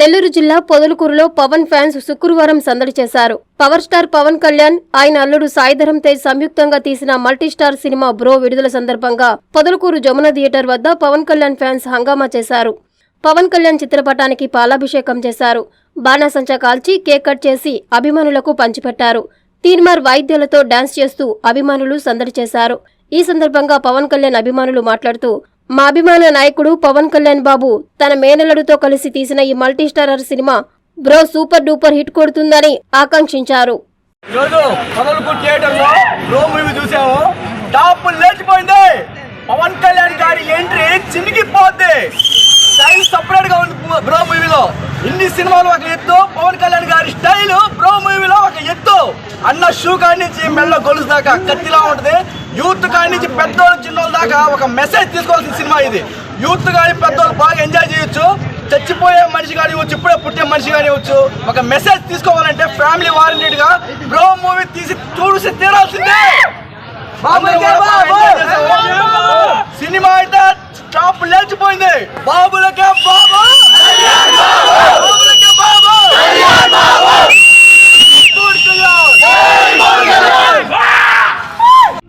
నెల్లూరు జిల్లా పొదలకూరులో పవన్ ఫ్యాన్స్ శుక్రవారం సందడి చేశారు. పవర్ స్టార్ పవన్ కళ్యాణ్ ఆయన అల్లుడు సాయిధరం తేజ్ సంయుక్తంగా తీసిన మల్టీస్టార్ సినిమా బ్రో విడుదల సందర్భంగా పొదలకూరు జమున థియేటర్ వద్ద పవన్ కళ్యాణ్ ఫ్యాన్స్ హంగామా చేశారు. పవన్ కళ్యాణ్ చిత్రపటానికి పాలాభిషేకం చేశారు. బాణాసంచా కాల్చి కేక్ కట్ చేసి అభిమానులకు పంచిపెట్టారు. తీన్మార్ వాయిద్యాలతో డాన్స్ చేస్తూ అభిమానులు సందడి చేశారు. ఈ సందర్భంగా పవన్ కళ్యాణ్ అభిమానులు మాట్లాడుతూ మా అభిమాన నాయకుడు పవన్ కళ్యాణ్ బాబు తన మేనల్లుడితో కలిసి తీసిన ఈ multistarrer cinema bro super duper hit కొడుతుందని ఆకాంక్షించారు. బ్రో మూవీ చూసాము టాప్ పవన్ కళ్యాణ్ గారి ఎంట్రీ చినిగిపోద్ది. స్టైల్ సపరేట్గా ఉంది బ్రో మూవీలో. ఇన్ని సినిమాలు ఒక ఎత్తు పవన్ కళ్యాణ్ గారి స్టైల్ బ్రో మూవీలో ఒక ఎత్తు. అన్న షూ కాడి నుంచి మెల్ల గొలుసు దాకా కత్తిలా ఉంటుంది. యూత్ కాడి నుంచి పెద్దోళ్ళు చిన్నోళ్ళ దాకా ఒక మెసేజ్ తీసుకోవాల్సిన సినిమా ఇది. యూత్ కానీ పెద్దోళ్ళు బాగా ఎంజాయ్ చేయొచ్చు. చచ్చిపోయే మనిషి కానివ్వచ్చు ఇప్పుడే పుట్టే మనిషి కానివ్వచ్చు ఒక మెసేజ్ తీసుకోవాలంటే ఫ్యామిలీ వారంటెడ్గా బ్రో మూవీ తీసి చూసి తీరాల్సిందే. సినిమా అయితే టాప్ లేచిపోయింది. బాబులకి